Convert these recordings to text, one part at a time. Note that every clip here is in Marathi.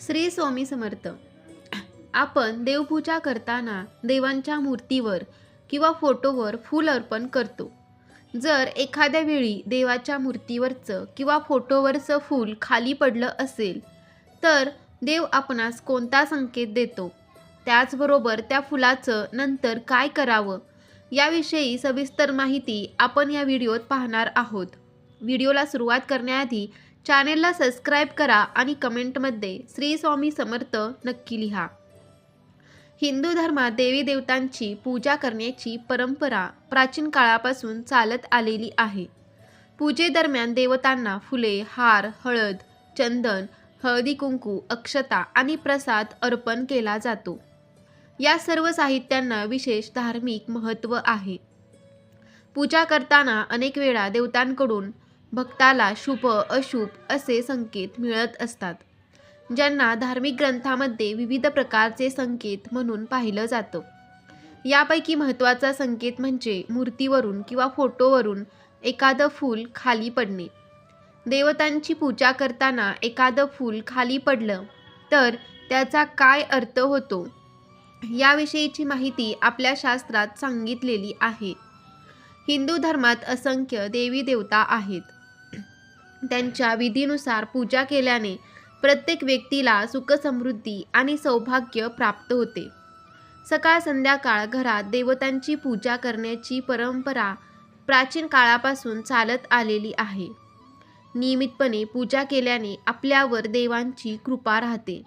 श्री स्वामी समर्थ. आपण देवपूजा करताना देवांच्या मूर्तीवर किंवा फोटोवर फूल अर्पण करतो. जर एखाद्या वेळी देवाच्या मूर्तीवरचं किंवा फोटोवरचं फूल खाली पडलं असेल तर देव आपणास कोणता संकेत देतो? त्याचबरोबर त्या फुलाचं नंतर काय करावं? याविषयी सविस्तर माहिती आपण या व्हिडिओत पाहणार आहोत. व्हिडिओला सुरुवात करण्याआधी चॅनेलला सबस्क्राईब करा आणि कमेंटमध्ये श्री स्वामी समर्थ नक्की लिहा. हिंदू धर्मात देवी देवतांची पूजा करण्याची परंपरा प्राचीन काळापासून चालत आलेली आहे. पूजेदरम्यान देवतांना फुले हार हळद चंदन हळदी कुंकू अक्षता आणि प्रसाद अर्पण केला जातो. या सर्व साहित्यांना विशेष धार्मिक महत्त्व आहे. पूजा करताना अनेक वेळा देवतांकडून भक्ताला शुभ अशुभ असे संकेत मिळत असतात ज्यांना धार्मिक ग्रंथामध्ये विविध प्रकारचे संकेत म्हणून पाहिलं जातं. यापैकी महत्त्वाचा संकेत म्हणजे मूर्तीवरून किंवा फोटोवरून एखादं फूल खाली पडणे. देवतांची पूजा करताना एखादं फूल खाली पडलं तर त्याचा काय अर्थ होतो? याविषयीची माहिती आपल्या शास्त्रात सांगितलेली आहे. हिंदू धर्मात असंख्य देवी देवता आहेत. त्यांच्या विधीनुसार पूजा केल्याने प्रत्येक व्यक्तीला सुखसमृद्धी आणि सौभाग्य प्राप्त होते. सकाळ संध्याकाळ घरात देवतांची पूजा करण्याची परंपरा प्राचीन काळापासून चालत आलेली आहे. नियमितपणे पूजा केल्याने आपल्यावर देवांची कृपा राहते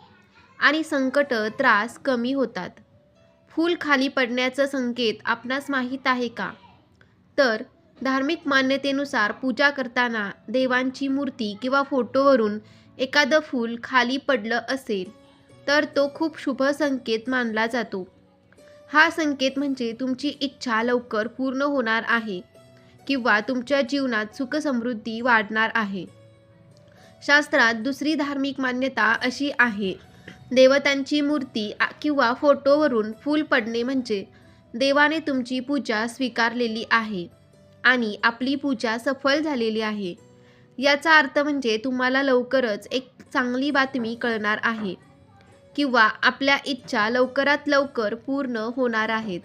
आणि संकट त्रास कमी होतात. फूल खाली पडण्याचं संकेत आपणास माहीत आहे का? तर धार्मिक मान्यतेनुसार पूजा करताना देवांची मूर्ती किंवा फोटोवरून एखादं फूल खाली पडलं असेल तर तो खूप शुभ संकेत मानला जातो. हा संकेत म्हणजे तुमची इच्छा लवकर पूर्ण होणार आहे किंवा तुमच्या जीवनात सुखसमृद्धी वाढणार आहे. शास्त्रात दुसरी धार्मिक मान्यता अशी आहे देवतांची मूर्ती किंवा फोटोवरून फूल पडणे म्हणजे देवाने तुमची पूजा स्वीकारलेली आहे. आणि आपली पूजा सफल झालेली आहे. याचा अर्थ म्हणजे तुम्हाला लवकरच एक चांगली बातमी कळणार आहे. किंवा आपल्या इच्छा लवकरात लवकर पूर्ण होणार आहेत.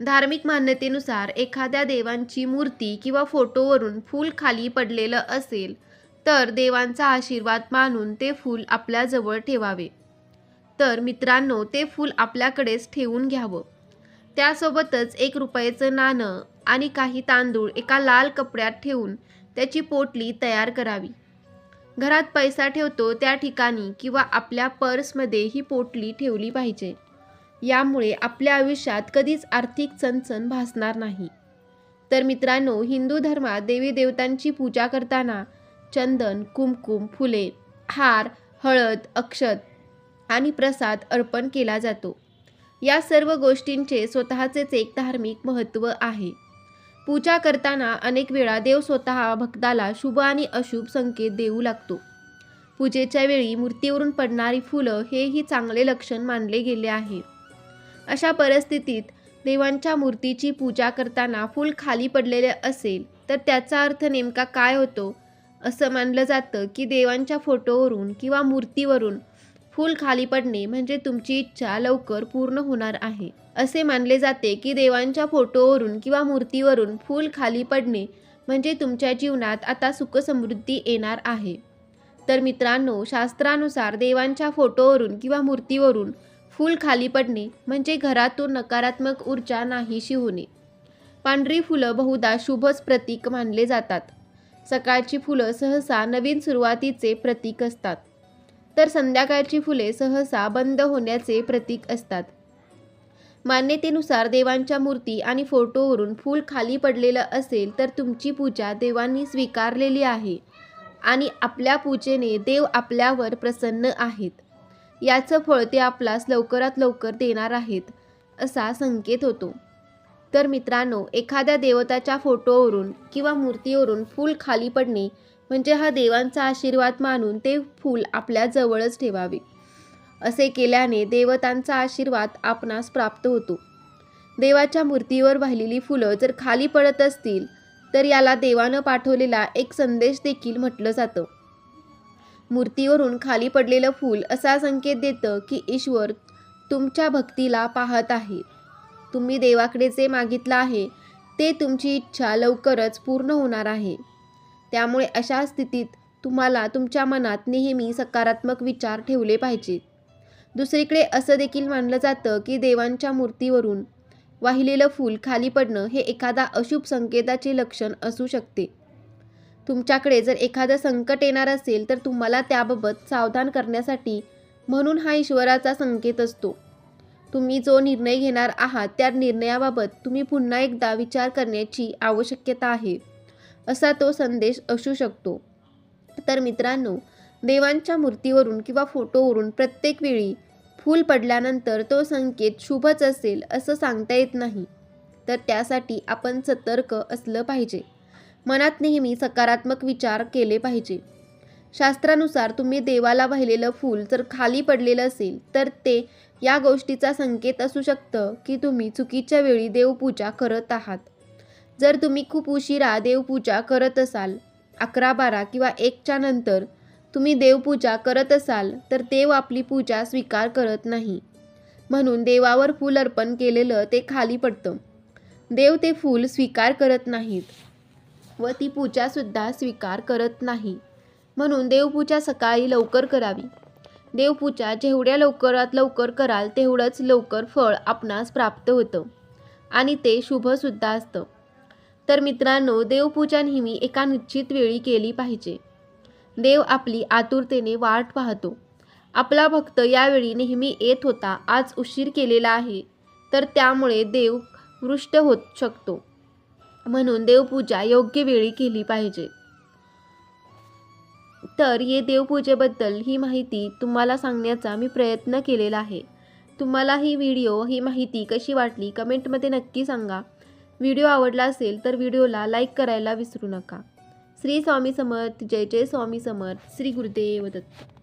धार्मिक मान्यतेनुसार एखाद्या देवांची मूर्ती किंवा फोटोवरून फूल खाली पडलेलं असेल तर देवांचा आशीर्वाद मानून ते फूल आपल्याजवळ ठेवावे. तर मित्रांनो ते फूल आपल्याकडेच ठेवून घ्यावं. त्यासोबतच एक रुपयाचं नाणं आणि काही तांदूळ एका लाल कपड्यात ठेवून त्याची पोटली तयार करावी. घरात पैसा ठेवतो त्या ठिकाणी किंवा आपल्या पर्समध्ये ही पोटली ठेवली पाहिजे. यामुळे आपल्या आयुष्यात कधीच आर्थिक चणचण भासणार नाही. तर मित्रांनो हिंदू धर्मात देवी देवतांची पूजा करताना चंदन कुमकुम फुले हार हळद अक्षत आणि प्रसाद अर्पण केला जातो. या सर्व गोष्टींचे स्वतःचेच एक धार्मिक महत्त्व आहे. पूजा करताना अनेक वेळा देव स्वतः भक्ताला शुभ आणि अशुभ संकेत देऊ लागतो. पूजेच्या वेळी मूर्तीवरून पडणारी फुलं हेही चांगले लक्षण मानले गेले आहे. अशा परिस्थितीत देवांच्या मूर्तीची पूजा करताना फूल खाली पडलेले असेल तर त्याचा अर्थ नेमका काय होतो? असं मानलं जातं की देवांच्या फोटोवरून किंवा मूर्तीवरून फूल खाली पडणे म्हणजे तुमची इच्छा लवकर पूर्ण होणार आहे. असे मानले जाते की देवांच्या फोटोवरून किंवा मूर्तीवरून फूल खाली पडणे म्हणजे तुमच्या जीवनात आता सुखसमृद्धी येणार आहे. तर मित्रांनो शास्त्रानुसार देवांच्या फोटोवरून किंवा मूर्तीवरून फूल खाली पडणे म्हणजे घरातून नकारात्मक ऊर्जा नाहीशी होणे. पांढरी फुलं बहुधा शुभच प्रतीक मानले जातात. सकाळची फुलं सहसा नवीन सुरुवातीचे प्रतीक असतात. तर संध्याकाळची फुले सहसा बंद होण्याचे प्रतीक असतात. मान्यतेनुसार देवांच्या मूर्ती आणि फोटोवरून फूल खाली पडलेलं असेल तर तुमची पूजा देवांनी स्वीकारलेली आहे आणि आपल्या पूजेने देव आपल्यावर प्रसन्न आहेत. याचं फळ ते आपल्यास लवकरात लवकर देणार आहेत असा संकेत होतो. तर मित्रांनो एखाद्या देवताच्या फोटोवरून किंवा मूर्तीवरून फूल खाली पडणे म्हणजे हा देवांचा आशीर्वाद मानून ते फूल आपल्या जवळच ठेवावे. असे केल्याने देवतांचा आशीर्वाद आपणास प्राप्त होतो. देवाच्या मूर्तीवर वाहिलेली फुलं जर खाली पडत असतील तर याला देवानं पाठवलेला एक संदेश देखील म्हटलं जातं. मूर्तीवरून खाली पडलेलं फूल असा संकेत देतं की ईश्वर तुमच्या भक्तीला पाहत आहे. तुम्ही देवाकडे जे मागितलं आहे ते तुमची इच्छा लवकरच पूर्ण होणार आहे. त्यामुळे अशा स्थितीत तुम्हाला तुमच्या मनात नेहमी सकारात्मक विचार ठेवले पाहिजेत. दुसरीकडे असं देखील मानलं जातं की देवांच्या मूर्तीवरून वाहिलेलं फूल खाली पडणं हे एखादा अशुभ संकेताचे लक्षण असू शकते. तुमच्याकडे जर एखादं संकट येणार असेल तर तुम्हाला त्याबाबत सावधान करण्यासाठी म्हणून हा ईश्वराचा संकेत असतो. तुम्ही जो निर्णय घेणार आहात त्या निर्णयाबाबत तुम्ही पुन्हा एकदा विचार करण्याची आवश्यकता आहे. असा तो संदेश असू शकतो. तर मित्रांनो देवांच्या मूर्तीवरून किंवा फोटोवरून प्रत्येक वेळी फूल पडल्यानंतर तो संकेत शुभच असेल असं सांगता येत नाही. तर त्यासाठी आपण सतर्क असलं पाहिजे. मनात नेहमी सकारात्मक विचार केले पाहिजे. शास्त्रानुसार तुम्ही देवाला वाहिलेलं फूल जर खाली पडलेलं असेल तर ते या गोष्टीचा संकेत असू शकतं की तुम्ही चुकीच्या वेळी देवपूजा करत आहात. जर तुम्ही खूप उशिरा देवपूजा करत असाल अकरा बारा किंवा एकच्या नंतर तुम्ही देवपूजा करत असाल तर देव आपली पूजा स्वीकार करत नाही. म्हणून देवावर फूल अर्पण केलेलं ते खाली पडतं. देव ते फूल स्वीकार करत नाहीत व ती पूजासुद्धा स्वीकार करत नाही. म्हणून देवपूजा सकाळी लवकर करावी. देवपूजा जेवढ्या लवकरात लवकर कराल तेवढंच लवकर फळ आपणास प्राप्त होतं आणि ते शुभसुद्धा असतं. तर मित्रांनो देवपूजा नेहमी एका निश्चित वेळी केली पाहिजे. देव आपली आतुरतेने वाट पाहतो. आपला भक्त यावेळी नेहमी येत होता आज उशीर केलेला आहे तर त्यामुळे देव वृष्ट होत शकतो. म्हणून देवपूजा योग्य वेळी केली पाहिजे. तर ये देवपूजेबद्दल ही माहिती तुम्हाला सांगण्याचा मी प्रयत्न केलेला आहे. तुम्हाला ही व्हिडिओ ही माहिती कशी वाटली कमेंटमध्ये नक्की सांगा. व्हिडिओ आवडला असेल तर व्हिडिओला लाईक करायला विसरू नका. श्री स्वामी समर्थ जय जय स्वामी समर्थ श्री गुरुदेव दत्त.